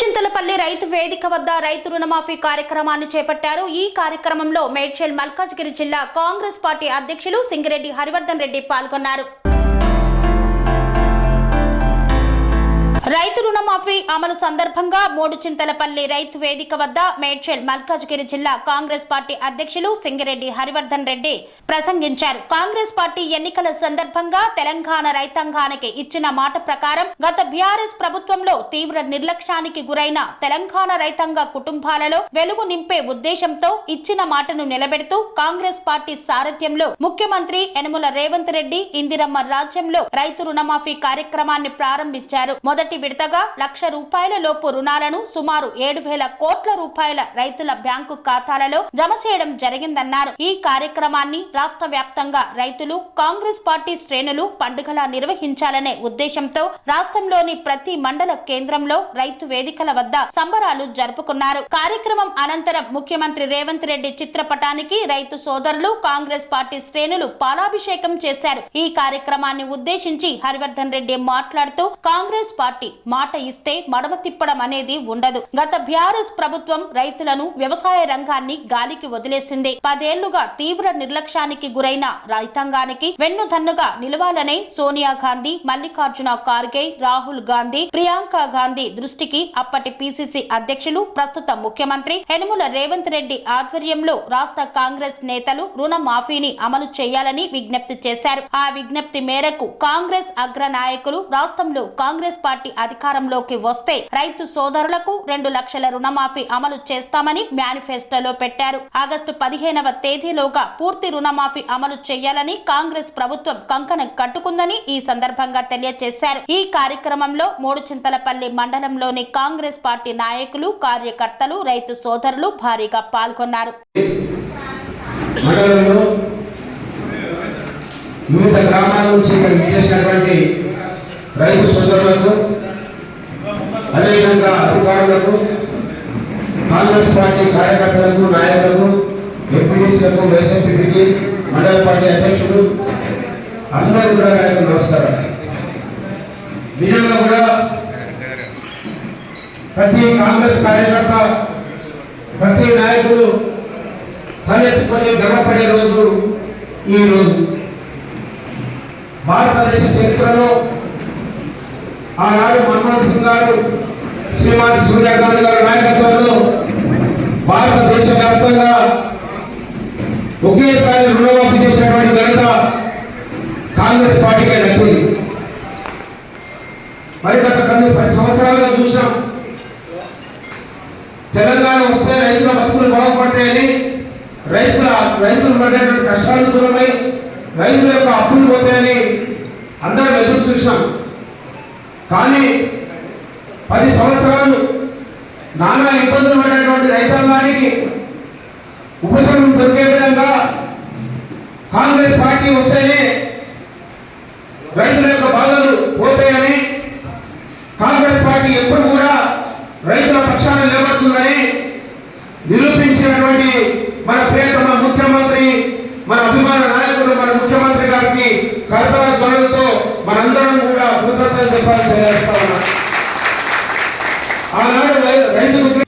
చింతలపల్లి రైతు వేదిక వద్ద రైతు రుణమాఫీ కార్యక్రమాన్ని చేపట్టారు. ఈ కార్యక్రమంలో మేడ్చల్ మల్కాజ్గిరి జిల్లా కాంగ్రెస్ పార్టీ అధ్యక్షులు సింగిరెడ్డి హరివర్ధన్ రెడ్డి పాల్గొన్నారు. రైతు రుణమాఫీ అమలు సందర్భంగా మూడు చింతలపల్లి రైతు వేదిక వద్ద మేడ్చల్ మల్కాజ్గిరి జిల్లా కాంగ్రెస్ పార్టీ అధ్యక్షులు సింగిరెడ్డి హరివర్ధన్ రెడ్డి ప్రసంగించారు. కాంగ్రెస్ పార్టీ ఎన్నికల సందర్భంగా తెలంగాణ రైతాంగానికి ఇచ్చిన మాట ప్రకారం గత బీఆర్ఎస్ ప్రభుత్వంలో తీవ్ర నిర్లక్ష్యానికి గురైన తెలంగాణ రైతాంగ కుటుంబాలలో వెలుగు నింపే ఉద్దేశంతో ఇచ్చిన మాటను నిలబెడుతూ కాంగ్రెస్ పార్టీ సారథ్యంలో ముఖ్యమంత్రి యనమల రేవంత్ రెడ్డి ఇందిరమ్మ రాజ్యంలో రైతు రుణమాఫీ కార్యక్రమాన్ని ప్రారంభించారు. మొదటి విడతగా లక్ష రూపాయల లోపు రుణాలను సుమారు ఏడు వేల కోట్ల రూపాయల రైతుల బ్యాంకు ఖాతాలలో జమ చేయడం జరిగిందన్నారు. ఈ కార్యక్రమాన్ని రాష్ట్ర వ్యాప్తంగా రైతులు కాంగ్రెస్ పార్టీ శ్రేణులు పండుగలా నిర్వహించాలనే ఉద్దేశంతో రాష్ట్రంలోని ప్రతి మండల కేంద్రంలో రైతు వేదికల వద్ద సంబరాలు జరుపుకున్నారు. కార్యక్రమం అనంతరం ముఖ్యమంత్రి రేవంత్ రెడ్డి చిత్రపటానికి రైతు సోదరులు కాంగ్రెస్ పార్టీ శ్రేణులు పాలాభిషేకం చేశారు. ఈ కార్యక్రమాన్ని ఉద్దేశించి హరివర్ధన్ రెడ్డి మాట్లాడుతూ కాంగ్రెస్ పార్టీ మాట ఇస్తే మడమ తిప్పడం అనేది ఉండదు. గత బీఆర్ఎస్ ప్రభుత్వం రైతులను వ్యవసాయ రంగాన్ని గాలికి వదిలేసింది. పదేళ్ళుగా తీవ్ర నిర్లక్ష్యానికి గురైన రైతాంగానికి వెన్నుదన్నుగా నిలవాలనే సోనియా గాంధీ మల్లికార్జున ఖార్గే రాహుల్ గాంధీ ప్రియాంక గాంధీ దృష్టికి అప్పటి పిసిసి అధ్యక్షులు ప్రస్తుత ముఖ్యమంత్రి యనమల రేవంత్ రెడ్డి ఆధ్వర్యంలో రాష్ట్ర కాంగ్రెస్ నేతలు రుణమాఫీని అమలు చేయాలని విజ్ఞప్తి చేశారు. ఆ విజ్ఞప్తి మేరకు కాంగ్రెస్ అగ్ర నాయకులు రాష్ట్రంలో కాంగ్రెస్ పార్టీ అధికారంలోకి వస్తే రైతు సోదరులకు రెండు లక్షల రుణమాఫీ అమలు చేస్తామని మేనిఫెస్టోలో పెట్టారు. ఆగస్టు పదిహేనవ తేదీలోగా పూర్తి రుణమాఫీ అమలు చేయాలని కాంగ్రెస్ ప్రభుత్వం కంకణం కట్టుకుందని ఈ సందర్భంగా తెలియజేశారు. ఈ కార్యక్రమంలో మూడు చింతలపల్లి మండలంలోని కాంగ్రెస్ పార్టీ నాయకులు కార్యకర్తలు రైతు సోదరులు భారీగా పాల్గొన్నారు. మండలంలో వివిధ గ్రామాల నుంచి ఇక్కడ ఇచ్చేసినటువంటి రైతు సోదరులకు అదేవిధంగా అధికారులకు కాంగ్రెస్ పార్టీ కార్యకర్తలకు నాయకులకు ఎంపీడీసీలకు వైఎస్ఎంపీకి మండల పార్టీ అధ్యక్షుడు అందరూ కూడా నాకు నమస్కారం. నిజంగా కూడా ప్రతి కాంగ్రెస్ కార్యకర్త ప్రతి నాయకుడు తలెత్తుకొని గర్వపడే రోజు ఈ రోజు. భారతదేశ చరిత్రలో ఆనాడు మన్మోహన్ సింగ్ గారు శ్రీమతి సోనియా గాంధీ గారి నాయకత్వంలో భారతదేశ వ్యాప్తంగా ఒకేసారి రుణమాఫీ చేసినటువంటి ఘనత కాంగ్రెస్ పార్టీకే దక్కింది మరి గత కొన్ని పది సంవత్సరాలుగా చూసాం తెలంగాణ వస్తే రైతుల బతుకులు బాగుపడతాయని రైతుల రైతులు పడేటువంటి కష్టాలు దూరమై రైతుల యొక్క అప్పులు పోతాయని అందరం ఎదురు చూసినాం. కానీ పది సంవత్సరాలు నానా ఇబ్బందులు పడినటువంటి రైతాంగానికి ఉపశమనం దొరికే విధంగా కాంగ్రెస్ పార్టీ వస్తేనే రైతుల యొక్క బాధలు పోతాయని కాంగ్రెస్ పార్టీ ఎప్పుడు కూడా రైతుల పక్షాన నిలబడుతుందని నిరూపించినటువంటి మన ప్రియతమ ముఖ్యమంత్రి మన అభిమాన నాయకుడు మన ముఖ్యమంత్రి గారికి కర్తవ్య కృతజ్ఞతలు చెప్పాలని తెలియజేస్తా ఉన్నా ఆనాడు రై- రైతుకు